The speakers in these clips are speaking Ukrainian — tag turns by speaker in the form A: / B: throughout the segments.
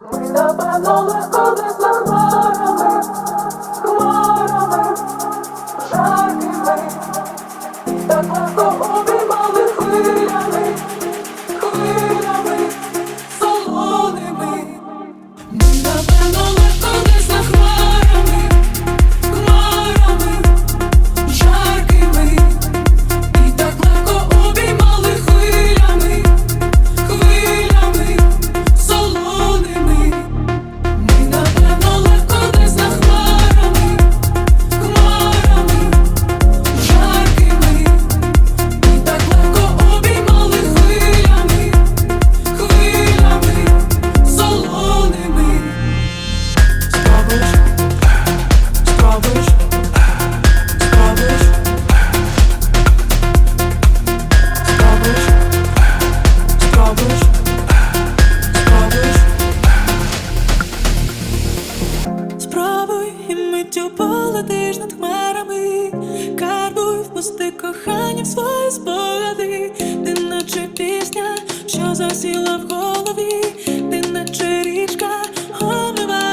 A: We
B: up my Lola, oh, let's love our Відпусти кохання в свої спогади, ти наче пісня, що засіла в голові, ти наче річка,
A: омива.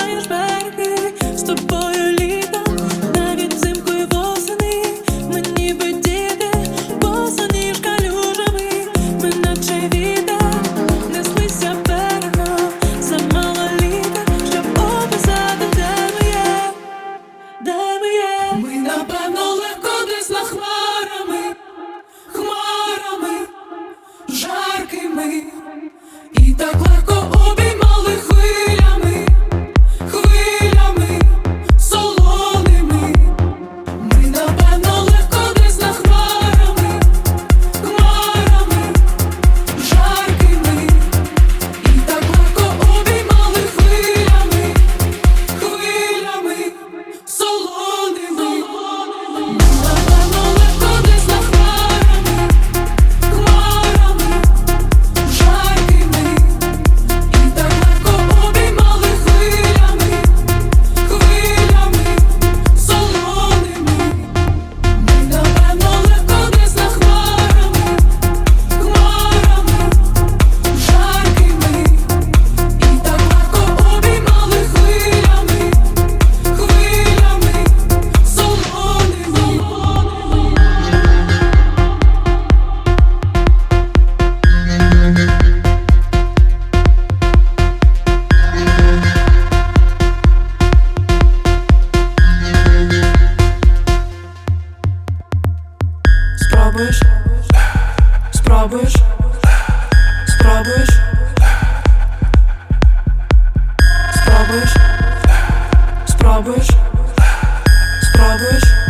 B: Спробуєш, спробуєш, спробуєш, спробуєш, спробуєш, спробуєш.